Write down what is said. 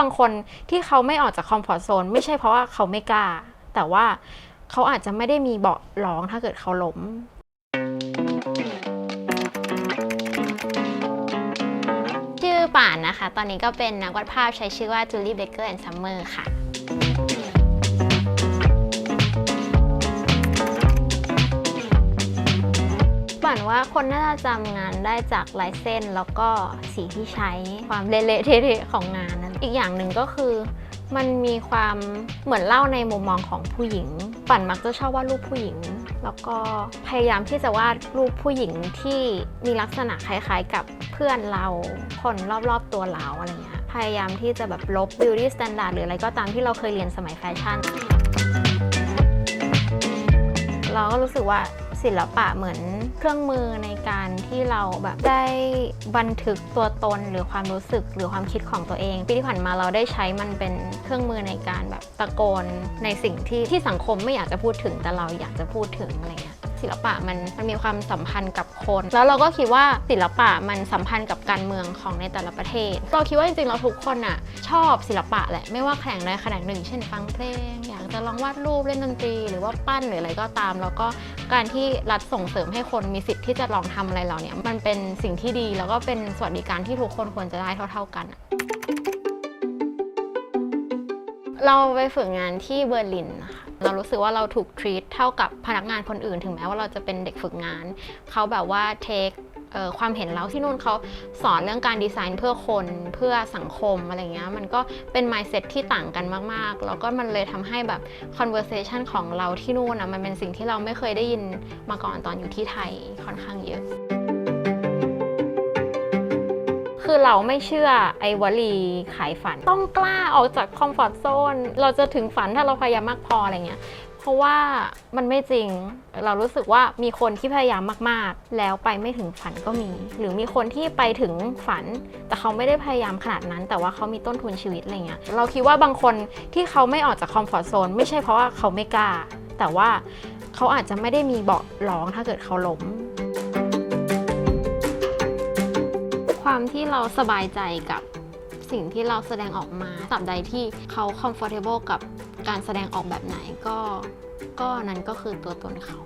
บางคนที่เขาไม่ออกจากคอมฟอร์ทโซนไม่ใช่เพราะว่าเขาไม่กล้า แต่ว่าเขาอาจจะไม่ได้มีเบาะรองถ้าเกิดเขาล้ม ชื่อป่านนะคะ ตอนนี้ก็เป็นนักวาดภาพใช้ชื่อว่า Julie Baker and Summer ค่ะ ป่านว่าคนน่าจะจำงานได้จากลายเส้นแล้วก็สีที่ใช้ความเละๆเทะๆของงานนั้นอีกอย่างหนึ่งก็คือมันมีความเหมือนเล่าในมุมมองของผู้หญิง ปั่นมักจะชอบวาดรูปผู้หญิง แล้วก็พยายามที่จะวาดรูปผู้หญิงที่มีลักษณะคล้ายๆ กับเพื่อนเราคนรอบๆตัวเราอะไรเงี้ยพยายามที่จะแบบลบ beauty standard หรืออะไรก็ตามที่เราเคยเรียนสมัยแฟชั่นเราก็รู้สึกว่า ศิลปะเหมือนเครื่องมือในการที่เราแบบได้บันทึกตัวตนหรือความรู้สึกหรือความคิดของตัวเองปีที่ผ่านมาเราได้ใช้มันเป็นเครื่องมือในการแบบตะโกนในสิ่งที่ที่สังคมไม่อยากจะพูดถึงแต่เราอยากจะพูดถึงอะไรเงี้ย ศิลปะมันมันมีความสัมพันธ์กับคน แล้วเราก็คิดว่าศิลปะมันสัมพันธ์กับการเมืองของในแต่ละประเทศเราคิดว่าจริงๆเราทุกคนอะชอบศิลปะแหละไม่ว่าแขนงใดแขนงหนึ่ง เช่นฟังเพลง อยากจะลองวาดรูปเล่นดนตรี หรือว่าปั้นหรืออะไรก็ตาม แล้วก็การที่รัฐส่งเสริมให้คนมีสิทธิ์ที่จะลองทำอะไรเหล่านี้มันเป็นสิ่งที่ดีแล้วก็เป็นสวัสดิการที่ทุกคนควรจะได้เท่า ๆกันเราไปฝึกงานที่เบอร์ลินนะคะ เรารู้สึกว่าเราถูก treat เท่ากับพนักงานคนอื่น ถึงแม้ว่าเราจะเป็นเด็กฝึกงาน เขาแบบว่าเอ่อความเห็นเราที่นู่นเขาสอนเรื่องการดีไซน์เพื่อคนเพื่อสังคมอะไรเงี้ยมันก็เป็น mindset ที่ต่างกันมากๆ แล้วก็มันเลยทำให้แบบ conversation ของเราที่นู่นนะมันเป็นสิ่งที่เราไม่เคยได้ยินมาก่อนตอนอยู่ที่ไทยค่อนข้างเยอะ คือเราไม่เชื่อไอ้วลีขายฝัน ต้องกล้าออกจากคอมฟอร์ทโซน เราจะถึงฝันถ้าเราพยายามมากพออะไรเงี้ย เพราะว่ามันไม่จริง เรารู้สึกว่ามีคนที่พยายามมากๆ แล้วไปไม่ถึงฝันก็มี หรือมีคนที่ไปถึงฝัน แต่เขาไม่ได้พยายามขนาดนั้น แต่ว่าเขามีต้นทุนชีวิตอะไรเงี้ย เราคิดว่าบางคนที่เขาไม่ออกจากคอมฟอร์ทโซนไม่ใช่เพราะว่าเขาไม่กล้า แต่ว่าเขาอาจจะไม่ได้มีเบาะรองถ้าเกิดเขาล้ม ความที่เราสบายใจกับสิ่งที่เราแสดงออกมาตราบใดที่เขา comfortable กับการแสดงออกแบบไหนก็ก็นั้นก็คือตัวตนเขา